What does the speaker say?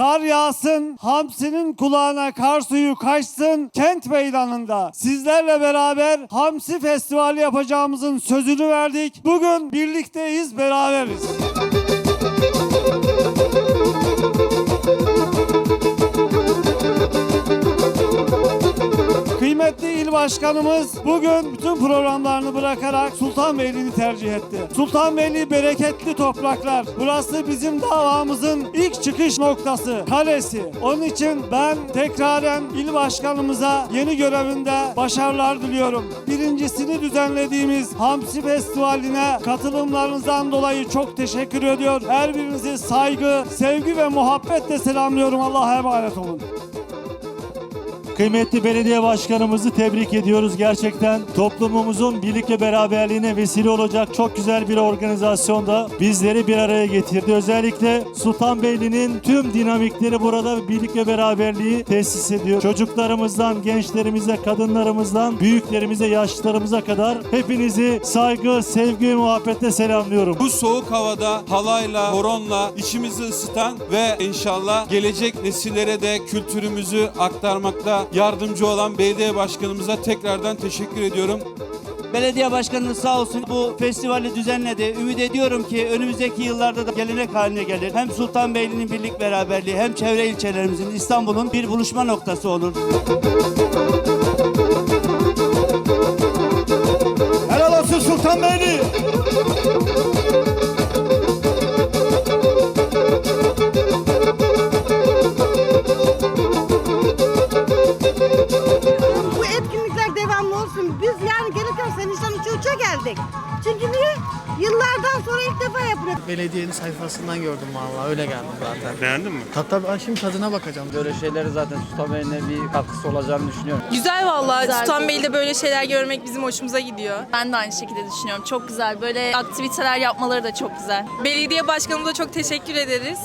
Kar yağsın, hamsinin kulağına kar suyu kaçsın. Kent meydanında sizlerle beraber Hamsi Festivali yapacağımızın sözünü verdik. Bugün birlikteyiz, beraberiz. Kıymetli başkanımız bugün bütün programlarını bırakarak Sultanbeyli'ni tercih etti. Sultanbeyli bereketli topraklar. Burası bizim davamızın ilk çıkış noktası, kalesi. Onun için ben tekraren il başkanımıza yeni görevinde başarılar diliyorum. Birincisini düzenlediğimiz Hamsi Festivali'ne katılımlarınızdan dolayı çok teşekkür ediyor. Her birinizi saygı, sevgi ve muhabbetle selamlıyorum. Allah'a emanet olun. Kıymetli belediye başkanımızı tebrik ediyoruz. Gerçekten toplumumuzun birlik ve beraberliğine vesile olacak çok güzel bir organizasyonda bizleri bir araya getirdi. Özellikle Sultanbeyli'nin tüm dinamikleri burada birlik ve beraberliği tesis ediyor. Çocuklarımızdan, gençlerimize, kadınlarımızdan, büyüklerimize, yaşlılarımıza kadar hepinizi saygı, sevgi ve muhabbetle selamlıyorum. Bu soğuk havada halayla, horonla içimizi ısıtan ve inşallah gelecek nesillere de kültürümüzü aktarmakta yardımcı olan belediye başkanımıza tekrardan teşekkür ediyorum. Belediye başkanımız sağ olsun bu festivali düzenledi. Ümit ediyorum ki önümüzdeki yıllarda da gelenek haline gelir. Hem Sultanbeyli'nin birlik beraberliği hem çevre ilçelerimizin İstanbul'un bir buluşma noktası olur. Helal olsun Sultanbeyli! Bu etkinlikler devamlı olsun. Biz yani gelirken Senişan uça uça geldik. Çünkü niye? Yıllardan sonra ilk defa yapılıyor. Belediyenin sayfasından gördüm vallahi öyle geldim zaten. Beğendin mi? Tabii ben şimdi tadına bakacağım. Böyle şeyleri zaten Sultanbeyli'ne bir katkısı olacağını düşünüyorum. Güzel vallahi Sultanbeyli'de böyle şeyler görmek bizim hoşumuza gidiyor. Ben de aynı şekilde düşünüyorum. Çok güzel. Böyle aktiviteler yapmaları da çok güzel. Belediye başkanımıza çok teşekkür ederiz.